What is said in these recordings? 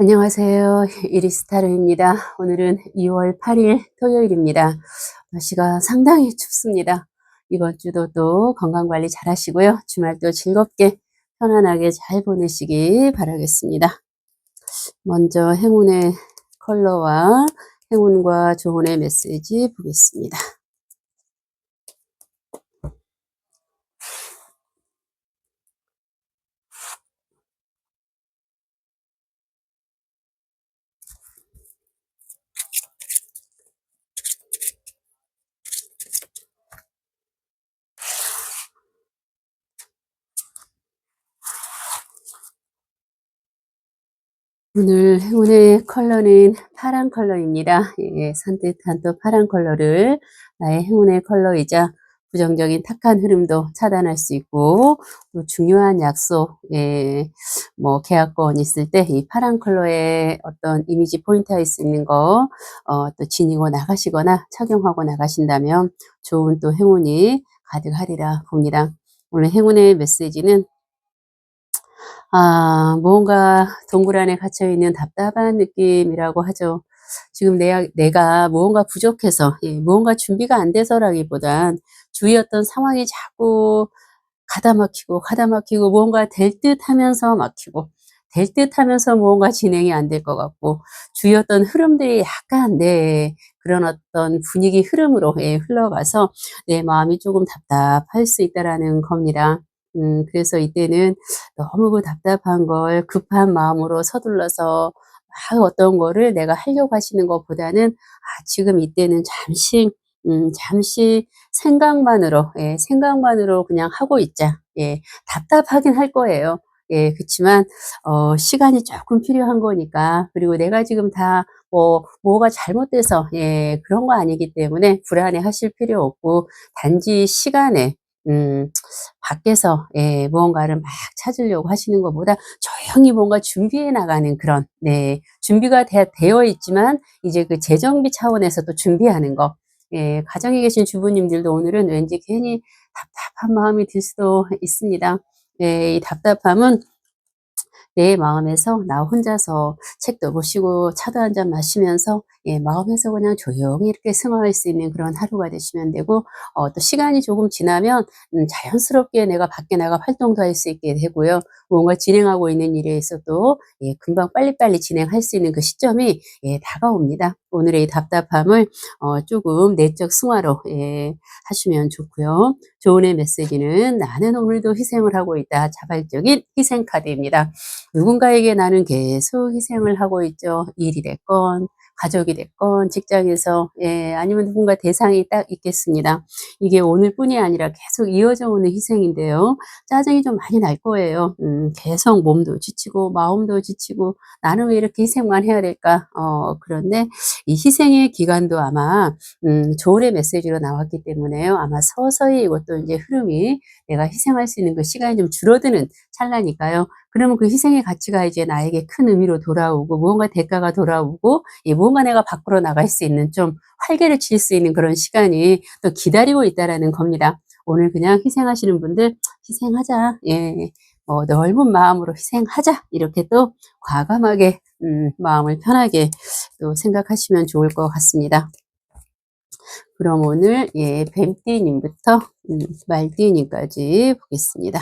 안녕하세요. 이리스타르입니다. 오늘은 2월 8일 토요일입니다. 날씨가 상당히 춥습니다. 이번 주도 또 건강관리 잘 하시고요. 주말도 즐겁게 편안하게 잘 보내시기 바라겠습니다. 먼저 행운의 컬러와 행운과 조언의 메시지 보겠습니다. 오늘 행운의 컬러는 파란 컬러입니다. 예, 산뜻한 또 파란 컬러를 나의 행운의 컬러이자 부정적인 탁한 흐름도 차단할 수 있고 또 중요한 약속, 예, 뭐 계약권 있을 때 이 파란 컬러의 어떤 이미지 포인트가 있는 거, 어, 또 지니고 나가시거나 착용하고 나가신다면 좋은 또 행운이 가득하리라 봅니다. 오늘 행운의 메시지는 아, 뭔가 동굴 안에 갇혀 있는 답답한 느낌이라고 하죠. 지금 내, 내가 무언가 부족해서, 예, 무언가 준비가 안 돼서라기보단 주위 어떤 상황이 자꾸 가다 막히고, 가다 막히고, 무언가 될 듯 하면서 막히고, 될 듯 하면서 무언가 진행이 안 될 것 같고, 주위 어떤 흐름들이 약간, 네, 그런 어떤 분위기 흐름으로 예, 흘러가서 내 마음이 조금 답답할 수 있다라는 겁니다. 음, 그래서 이때는 너무 그 답답한 걸 급한 마음으로 서둘러서 막 어떤 거를 내가 하려고 하시는 것보다는 아, 지금 이때는 잠시 음, 잠시 생각만으로, 예, 생각만으로 그냥 하고 있자. 예, 답답하긴 할 거예요. 예, 그렇지만, 어, 시간이 조금 필요한 거니까. 그리고 내가 지금 다, 뭐, 뭐가 잘못돼서, 예, 그런 거 아니기 때문에 불안해 하실 필요 없고, 단지 시간에, 음, 밖에서 예, 무언가를 막 찾으려고 하시는 것보다 조용히 뭔가 준비해 나가는 그런 네, 준비가 되, 되어 있지만 이제 그 재정비 차원에서 또 준비하는 거. 예, 가정에 계신 주부님들도 오늘은 왠지 괜히 답답한 마음이 들 수도 있습니다. 예, 이 답답함은 내 마음에서 나 혼자서 책도 보시고 차도 한 잔 마시면서 예, 마음에서 그냥 조용히 이렇게 승화할 수 있는 그런 하루가 되시면 되고 어, 또 시간이 조금 지나면 음, 자연스럽게 내가 밖에 나가 활동도 할 수 있게 되고요. 뭔가 진행하고 있는 일에 있어도 예, 금방 빨리빨리 진행할 수 있는 그 시점이 예, 다가옵니다. 오늘의 이 답답함을 어, 조금 내적 승화로 예, 하시면 좋고요. 조언의 메시지는 나는 오늘도 희생을 하고 있다. 자발적인 희생 카드입니다. 누군가에게 나는 계속 희생을 하고 있죠. 일이 됐건 가족이 됐건 직장에서 예, 아니면 누군가 대상이 딱 있겠습니다. 이게 오늘뿐이 아니라 계속 이어져 오는 희생인데요. 짜증이 좀 많이 날 거예요. 음, 계속 몸도 지치고 마음도 지치고 나는 왜 이렇게 희생만 해야 될까? 어, 그런데 이 희생의 기간도 아마 음, 조언의 메시지로 나왔기 때문에요. 아마 서서히 이것도 이제 흐름이 내가 희생할 수 있는 그 시간이 좀 줄어드는 찰나니까요. 그러면 그 희생의 가치가 이제 나에게 큰 의미로 돌아오고 무언가 대가가 돌아오고 예, 무언가 내가 밖으로 나갈 수 있는 좀 활개를 칠 수 있는 그런 시간이 또 기다리고 있다라는 겁니다. 오늘 그냥 희생하시는 분들 희생하자. 예. 어, 넓은 마음으로 희생하자. 이렇게 또 과감하게 음, 마음을 편하게 또 생각하시면 좋을 것 같습니다. 그럼 오늘 예, 뱀띠님부터 음, 말띠님까지 보겠습니다.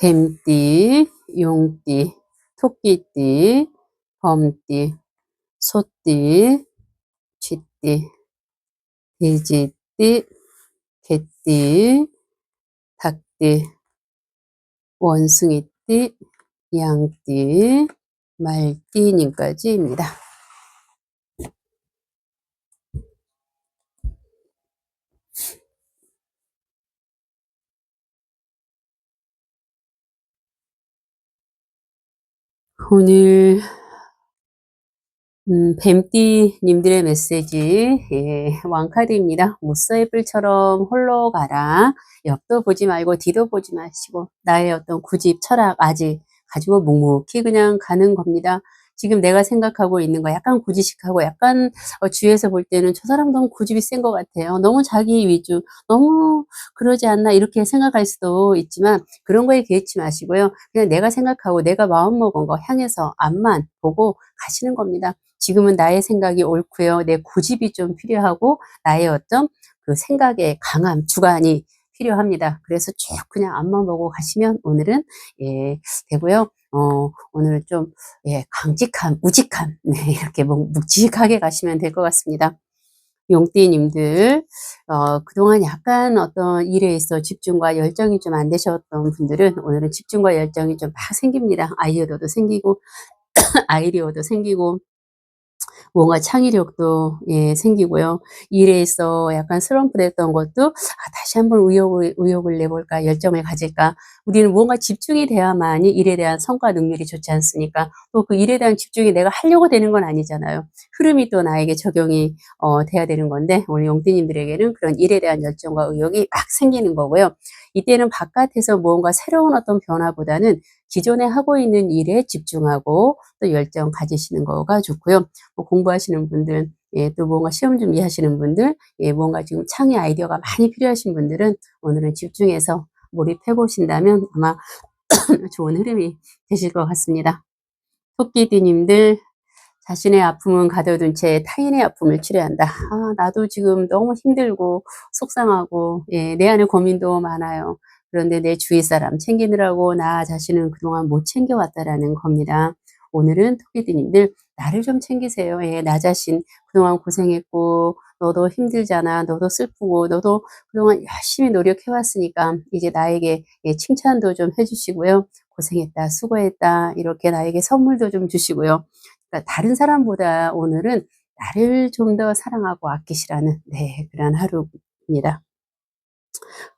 뱀띠, 용띠, 토끼띠, 범띠, 소띠, 쥐띠, 돼지띠, 개띠, 닭띠, 원숭이띠, 양띠, 말띠님까지입니다. 오늘 음, 뱀띠님들의 메시지 예, 왕카드입니다. 무서의 뿔처럼 홀로 가라. 옆도 보지 말고 뒤도 보지 마시고 나의 어떤 구집, 철학 아직 가지고 묵묵히 그냥 가는 겁니다. 지금 내가 생각하고 있는 거 약간 고지식하고 약간 어, 주위에서 볼 때는 저 사람 너무 고집이 센 것 같아요. 너무 자기 위주, 너무 그러지 않나 이렇게 생각할 수도 있지만 그런 거에 개의치 마시고요. 그냥 내가 생각하고 내가 마음먹은 거 향해서 앞만 보고 가시는 겁니다. 지금은 나의 생각이 옳고요. 내 고집이 좀 필요하고 나의 어떤 그 생각의 강함, 주관이 필요합니다. 그래서 쭉 그냥 앞만 보고 가시면 오늘은 예 되고요. 어 오늘은 좀예 강직함, 우직함 네 이렇게 묵- 묵직하게 가시면 될 것 같습니다. 용띠님들 어, 그동안 약간 어떤 일에 있어 집중과 열정이 좀 안 되셨던 분들은 오늘은 집중과 열정이 좀 막 생깁니다. 아이디어도 생기고 아이디어도 생기고 뭔가 창의력도 예, 생기고요. 일에 있어 약간 슬럼프 됐던 것도 아, 다시 한번 의욕을, 의욕을 내볼까, 열정을 가질까. 우리는 뭔가 집중이 돼야만이 일에 대한 성과 능률이 좋지 않습니까? 또 그 일에 대한 집중이 내가 하려고 되는 건 아니잖아요. 흐름이 또 나에게 적용이 어, 돼야 되는 건데 오늘 용띠님들에게는 그런 일에 대한 열정과 의욕이 막 생기는 거고요. 이때는 바깥에서 무언가 새로운 어떤 변화보다는 기존에 하고 있는 일에 집중하고 또 열정 가지시는 거가 좋고요. 뭐 공부하시는 분들, 예, 또 뭔가 시험 준비하시는 분들, 예, 뭔가 지금 창의 아이디어가 많이 필요하신 분들은 오늘은 집중해서 몰입해 보신다면 아마 좋은 흐름이 되실 것 같습니다. 토끼띠님들 자신의 아픔은 가둬둔 채 타인의 아픔을 치료한다. 아, 나도 지금 너무 힘들고 속상하고 예, 내 안에 고민도 많아요. 그런데 내 주위 사람 챙기느라고 나 자신은 그동안 못 챙겨왔다라는 겁니다. 오늘은 토끼띠님들 나를 좀 챙기세요. 예, 나 자신 그동안 고생했고 너도 힘들잖아. 너도 슬프고 너도 그동안 열심히 노력해왔으니까 이제 나에게 예, 칭찬도 좀 해주시고요. 고생했다, 수고했다 이렇게 나에게 선물도 좀 주시고요. 그러니까 다른 사람보다 오늘은 나를 좀 더 사랑하고 아끼시라는 네, 그런 하루입니다.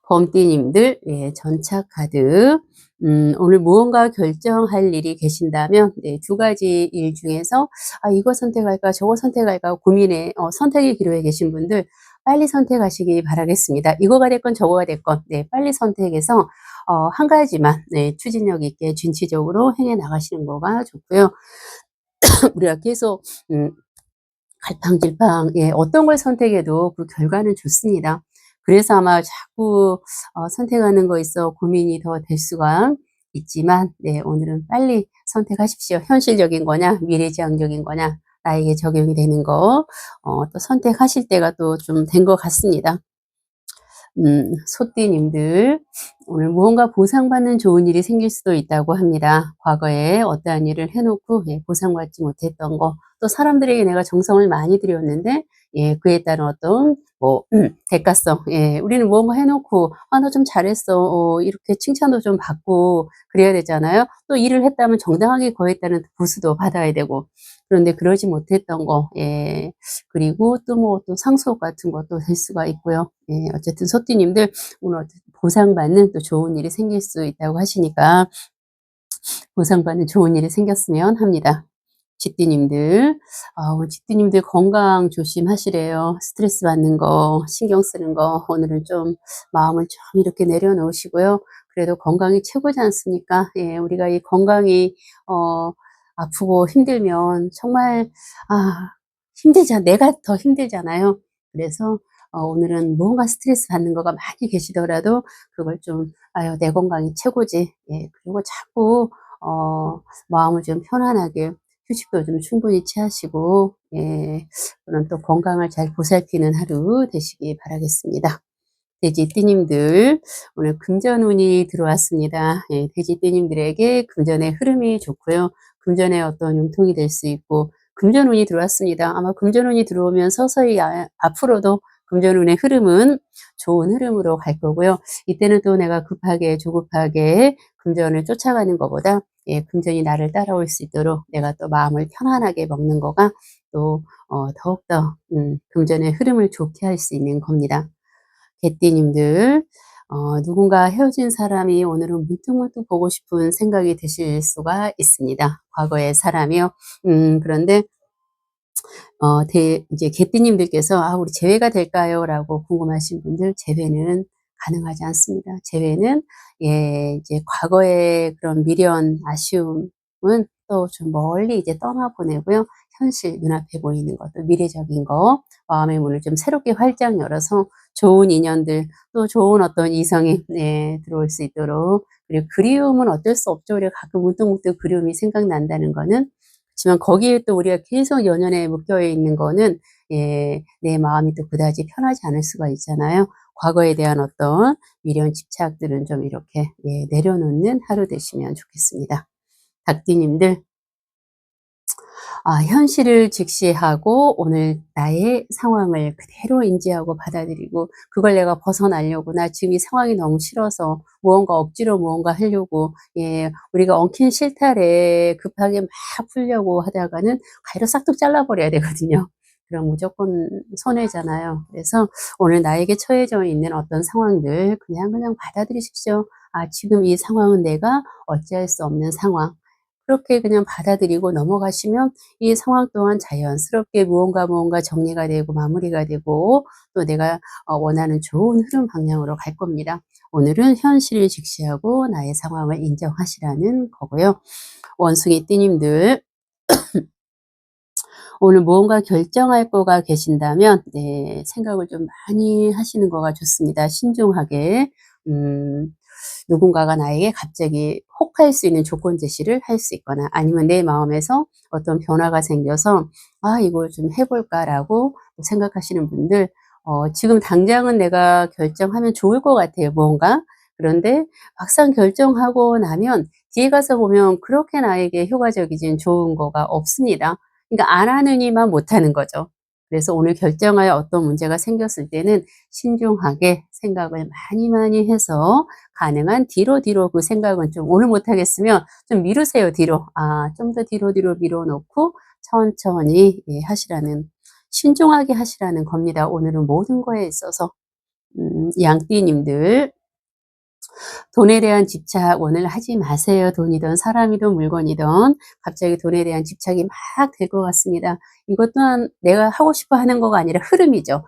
범띠님들 예, 전차 카드 음, 오늘 무언가 결정할 일이 계신다면 네, 두 가지 일 중에서 아, 이거 선택할까 저거 선택할까 고민에 어, 선택의 기로에 계신 분들 빨리 선택하시기 바라겠습니다. 이거가 됐건 저거가 됐건 네, 빨리 선택해서 어, 한 가지만 네, 추진력 있게 진취적으로 행해 나가시는 거가 좋고요. 우리가 계속 음, 갈팡질팡 예, 어떤 걸 선택해도 그 결과는 좋습니다. 그래서 아마 자꾸 어, 선택하는 거 있어 고민이 더 될 수가 있지만 네, 오늘은 빨리 선택하십시오. 현실적인 거냐 미래지향적인 거냐 나에게 적용이 되는 거 어, 또 선택하실 때가 또 좀 된 것 같습니다. 음, 소띠님들 오늘 무언가 보상받는 좋은 일이 생길 수도 있다고 합니다. 과거에 어떠한 일을 해놓고 예, 보상받지 못했던 거, 또 사람들에게 내가 정성을 많이 들였는데 예, 그에 따른 어떤 뭐 음, 대가성, 예, 우리는 무언가 해놓고 아, 너 좀 잘했어, 어, 이렇게 칭찬도 좀 받고 그래야 되잖아요. 또 일을 했다면 정당하게 거했다는 보수도 받아야 되고 그런데 그러지 못했던 거, 예, 그리고 또 뭐 또 상속 같은 것도 될 수가 있고요. 예, 어쨌든 소띠님들 오늘 보상받는 또 좋은 일이 생길 수 있다고 하시니까 보상받는 좋은 일이 생겼으면 합니다. 쥐띠님들, 아, 쥐띠님들 건강 조심하시래요. 스트레스 받는 거, 신경 쓰는 거, 오늘은 좀 마음을 좀 이렇게 내려놓으시고요. 그래도 건강이 최고지 않습니까? 예, 우리가 이 건강이, 어, 아프고 힘들면 정말, 아, 힘들잖아. 내가 더 힘들잖아요. 그래서, 어, 오늘은 뭔가 스트레스 받는 거가 많이 계시더라도 그걸 좀, 아유, 내 건강이 최고지. 예, 그리고 자꾸, 어, 마음을 좀 편안하게 휴식도 좀 충분히 취하시고, 예, 그런 또 건강을 잘 보살피는 하루 되시기 바라겠습니다. 돼지띠님들, 오늘 금전운이 들어왔습니다. 예, 돼지띠님들에게 금전의 흐름이 좋고요. 금전의 어떤 융통이 될 수 있고, 금전운이 들어왔습니다. 아마 금전운이 들어오면 서서히 아, 앞으로도 금전운의 흐름은 좋은 흐름으로 갈 거고요. 이때는 또 내가 급하게 조급하게 금전을 쫓아가는 것보다 예, 금전이 나를 따라올 수 있도록 내가 또 마음을 편안하게 먹는 거가 또 어, 더욱더 음, 금전의 흐름을 좋게 할 수 있는 겁니다. 개띠님들 어, 누군가 헤어진 사람이 오늘은 문득문득 보고 싶은 생각이 드실 수가 있습니다. 과거의 사람이요. 음, 그런데 어, 대, 이제 개띠님들께서 아, 우리 재회가 될까요? 라고 궁금하신 분들 재회는 가능하지 않습니다. 재회는 예, 이제 과거의 그런 미련, 아쉬움은 또 좀 멀리 이제 떠나보내고요. 현실 눈앞에 보이는 것도 미래적인 거 마음의 문을 좀 새롭게 활짝 열어서 좋은 인연들 또 좋은 어떤 이성이 네, 들어올 수 있도록 그리고 그리움은 어쩔 수 없죠. 우리가 가끔 문득문득 그리움이 생각난다는 거는 그렇지만 거기에 또 우리가 계속 연연에 묶여 있는 거는 예, 내 마음이 또 그다지 편하지 않을 수가 있잖아요. 과거에 대한 어떤 미련 집착들은 좀 이렇게 예, 내려놓는 하루 되시면 좋겠습니다. 닭띠님들 아, 현실을 직시하고 오늘 나의 상황을 그대로 인지하고 받아들이고 그걸 내가 벗어나려고 나 지금 이 상황이 너무 싫어서 무언가 억지로 무언가 하려고 예 우리가 엉킨 실타래 급하게 막 풀려고 하다가는 가위로 싹둑 잘라버려야 되거든요. 그럼 무조건 손해잖아요. 그래서 오늘 나에게 처해져 있는 어떤 상황들 그냥 그냥 받아들이십시오. 아 지금 이 상황은 내가 어찌할 수 없는 상황. 그렇게 그냥 받아들이고 넘어가시면 이 상황 동안 자연스럽게 무언가 무언가 정리가 되고 마무리가 되고 또 내가 어, 원하는 좋은 흐름 방향으로 갈 겁니다. 오늘은 현실을 직시하고 나의 상황을 인정하시라는 거고요. 원숭이 띠님들 오늘 무언가 결정할 거가 계신다면 네, 생각을 좀 많이 하시는 거가 좋습니다. 신중하게 음, 누군가가 나에게 갑자기 혹할 수 있는 조건 제시를 할 수 있거나 아니면 내 마음에서 어떤 변화가 생겨서 아 이걸 좀 해볼까라고 생각하시는 분들 어, 지금 당장은 내가 결정하면 좋을 것 같아요 뭔가 그런데 막상 결정하고 나면 뒤에 가서 보면 그렇게 나에게 효과적이진 좋은 거가 없습니다. 그러니까 안 하느니만 못하는 거죠. 그래서 오늘 결정하여 어떤 문제가 생겼을 때는 신중하게 생각을 많이 많이 해서 가능한 뒤로 뒤로 그 생각은 좀 오늘 못하겠으면 좀 미루세요 뒤로 아 좀 더 뒤로 뒤로 밀어놓고 천천히 예, 하시라는 신중하게 하시라는 겁니다 오늘은 모든 거에 있어서 음, 양띠님들 돈에 대한 집착 오늘 하지 마세요. 돈이든 사람이든 물건이든 갑자기 돈에 대한 집착이 막 될 것 같습니다. 이것 또한 내가 하고 싶어 하는 거가 아니라 흐름이죠.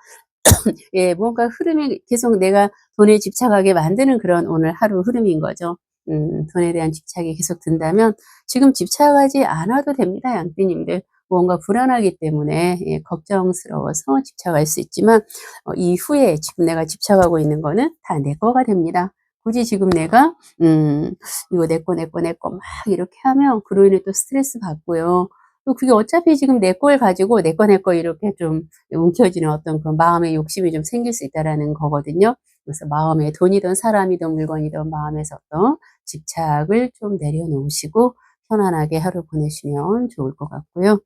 예, 뭔가 흐름이 계속 내가 돈에 집착하게 만드는 그런 오늘 하루 흐름인 거죠. 음, 돈에 대한 집착이 계속 든다면 지금 집착하지 않아도 됩니다. 양띠님들. 뭔가 불안하기 때문에 예, 걱정스러워서 집착할 수 있지만 어, 이후에 지금 내가 집착하고 있는 거는 다 내 거가 됩니다. 굳이 지금 내가 음 이거 내 거 내 거 내 거 막 이렇게 하면 그로 인해 또 스트레스 받고요. 또 그게 어차피 지금 내 걸 가지고 내 거 내 거 이렇게 좀 움켜쥐는 어떤 그 마음의 욕심이 좀 생길 수 있다라는 거거든요. 그래서 마음에 돈이든 사람이든 물건이든 마음에서 어떤 집착을 좀 내려놓으시고 편안하게 하루 보내시면 좋을 것 같고요.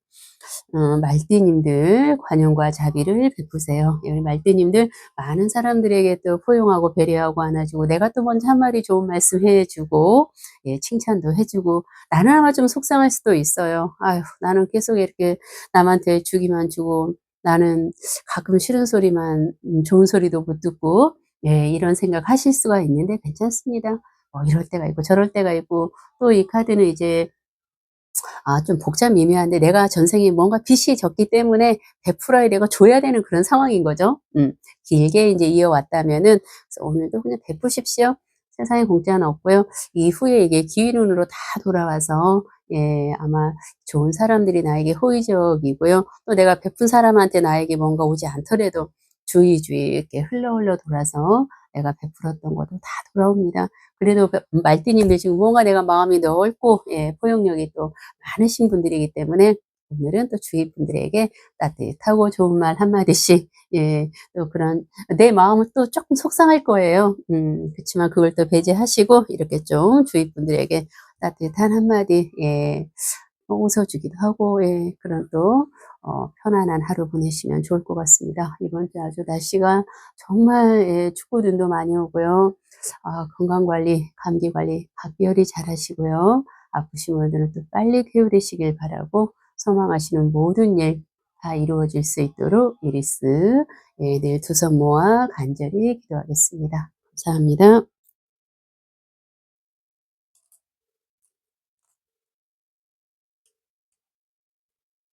어, 말띠님들 관용과 자비를 베푸세요. 우리 말띠님들 많은 사람들에게 또 포용하고 배려하고 안아주고 내가 또 먼저 한 마디 좋은 말씀 해주고 예, 칭찬도 해주고 나는 아마 좀 속상할 수도 있어요. 아휴 나는 계속 이렇게 남한테 주기만 주고 나는 가끔 싫은 소리만 음, 좋은 소리도 못 듣고 예, 이런 생각 하실 수가 있는데 괜찮습니다. 뭐 이럴 때가 있고 저럴 때가 있고 또 이 카드는 이제 아, 좀 복잡 미묘한데 내가 전생에 뭔가 빚이 적기 때문에 베풀어야 되고 줘야 되는 그런 상황인 거죠. 음, 길게 이제 이어왔다면은 오늘도 그냥 베푸십시오. 세상에 공짜는 없고요. 이후에 이게 기회론으로 다 돌아와서 예, 아마 좋은 사람들이 나에게 호의적이고요. 또 내가 베푼 사람한테 나에게 뭔가 오지 않더라도 주의 주의 이렇게 흘러 흘러 돌아서 내가 베풀었던 것도 다 돌아옵니다. 그래도 말띠님들 지금 뭔가 내가 마음이 넓고 예, 포용력이 또 많으신 분들이기 때문에 오늘은 또 주위 분들에게 따뜻하고 좋은 말 한마디씩 예, 또 그런 내 마음은 또 조금 속상할 거예요. 음, 그렇지만 그걸 또 배제하시고 이렇게 좀 주위 분들에게 따뜻한 한마디 예, 웃어주기도 하고 예, 그런 또 어, 편안한 하루 보내시면 좋을 것 같습니다. 이번 주 아주 날씨가 정말 예, 축구 눈도 많이 오고요. 아, 건강관리, 감기관리 각별히 잘 하시고요. 아프신 분들은 또 빨리 쾌유되시길 바라고 소망하시는 모든 일 다 이루어질 수 있도록 이리스 예, 늘두손 모아 간절히 기도하겠습니다. 감사합니다.